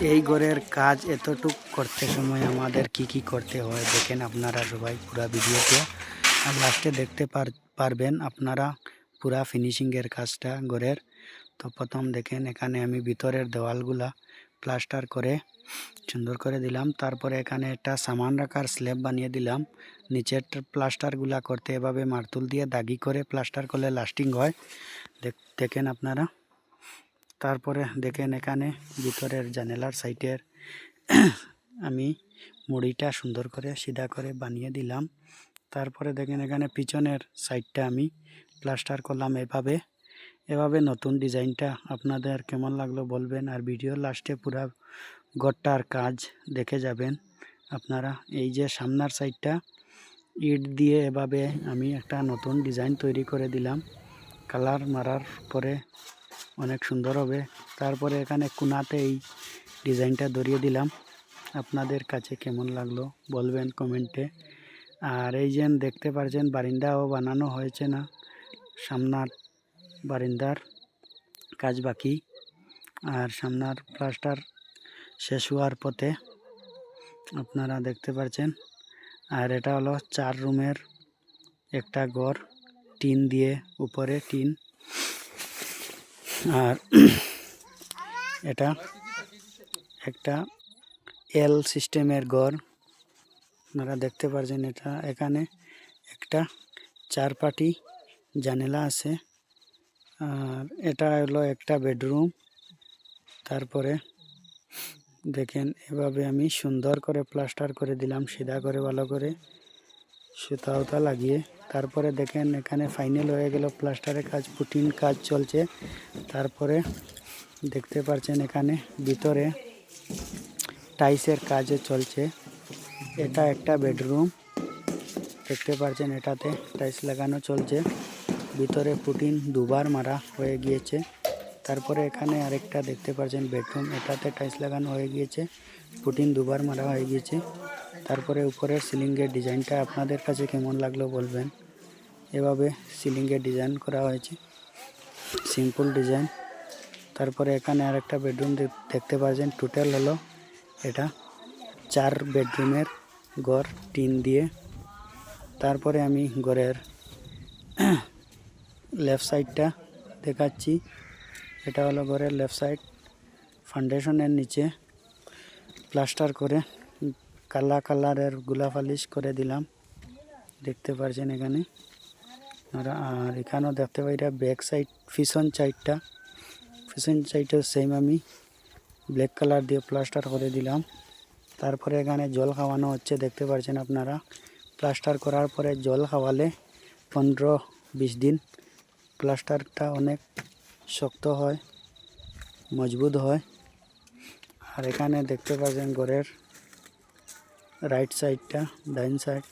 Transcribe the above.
এই ঘরের কাজ এতটুক করতে সময় আমাদের কি কি করতে হয় দেখেন আপনারা সবাই পুরা ভিডিওতে। আর লাস্টে দেখতে পার- পারবেন আপনারা পুরা ফিনিশিংয়ের কাজটা ঘরের। তো প্রথম দেখেন এখানে আমি ভিতরের দেওয়ালগুলা প্লাস্টার করে সুন্দর করে দিলাম। তারপরে এখানে একটা সামান রাখার স্ল্যাব বানিয়ে দিলাম। নিচের প্লাস্টারগুলা করতে এভাবে মার্তুল দিয়ে দাগি করে প্লাস্টার করলে লাস্টিং হয়। দেখ- দেখেন আপনারা। তারপরে দেখেন এখানে ভিতরের জানালার সাইটের আমি মুড়িটা সুন্দর করে সিধা করে বানিয়ে দিলাম। তারপরে দেখেন এখানে পিছনের সাইডটা আমি প্লাস্টার করলাম এভাবে। এভাবে নতুন ডিজাইনটা আপনাদের কেমন লাগল বলবেন আর ভিডিও লাস্টে পুরা ঘরটার কাজ দেখে যাবেন আপনারা। এই যে সামনার সাইডটা ইট দিয়ে এভাবে আমি একটা নতুন ডিজাইন তৈরি করে দিলাম। কালার মারার পরে অনেক সুন্দর হবে। তারপরে এখানে কোনাতে এই ডিজাইনটা ধরিয়ে দিলাম। আপনাদের কাছে কেমন লাগল বলবেন কমেন্টে। আর এই যেন দেখতে পারছেন, বারিন্দাও বানানো হয়েছে না। সামনার বারিন্দার কাজ বাকি। আর সামনার প্লাস্টার শেষ হওয়ার পথে আপনারা দেখতে পাচ্ছেন আর এটা হলো চার রুমের একটা ঘর, টিন দিয়ে উপরে টিন। আর এটা একটা এল সিস্টেমের ঘর আপনারা দেখতে পারছেন এটা। এখানে একটা চার পাটি জানালা আছে। আর এটা হলো একটা বেডরুম। তারপরে দেখেন, এভাবে আমি সুন্দর করে প্লাস্টার করে দিলাম, সিধা করে, ভালো করে। সুতা উতা লাগিয়ে, তারপরে দেখেন এখানে ফাইনাল হয়ে গেল প্লাস্টারের কাজ পুটিন কাজ চলছে। তারপরে দেখতে পাচ্ছেন এখানে ভিতরে টাইসের কাজও চলছে। এটা একটা বেডরুম দেখতে পাচ্ছেন এটাতে টাইলস লাগানো চলছে। ভিতরে পুটিন দুবার মারা হয়ে গিয়েছে। তারপরে এখানে আরেকটা দেখতে পাচ্ছেন বেডরুম। এটাতে টাইলস লাগানো হয়ে গিয়েছে, পুটিন দুবার মারা হয়ে গিয়েছে। তারপরে উপরের সিলিংয়ের ডিজাইনটা আপনাদের কাছে কেমন লাগল বলবেন? এভাবে সিলিংয়ের ডিজাইন করা হয়েছে। Simple design. তারপরে এখানে আরেকটা বেডরুম দেখতে পাচ্ছেন টোটাল হলো এটা চার বেডরুমের ঘর, টিন দিয়ে। তারপরে আমি ঘরের লেফট সাইডটা দেখাচ্ছি। এটা হলো ঘরের লেফট সাইড ফাউন্ডেশনের নিচে প্লাস্টার করে, কালা কালারের গুলাফালিশ করে দিলাম। দেখতে পারছেন এখানে? আর আর এখানেও দেখতে পাই এটা ব্যাক সাইড পিছন সাইডটা পিছন সাইডেও সেম আমি ব্ল্যাক কালার দিয়ে প্লাস্টার করে দিলাম। তারপরে এখানে জল খাওয়ানো হচ্ছে, দেখতে পাচ্ছেন আপনারা? প্লাস্টার করার পরে জল খাওয়ালে পনেরো বিশ দিন প্লাস্টারটা অনেক শক্ত হয় মজবুত হয়। আর এখানে দেখতে পাচ্ছেন ঘরের রাইট সাইডটা ডাইন সাইড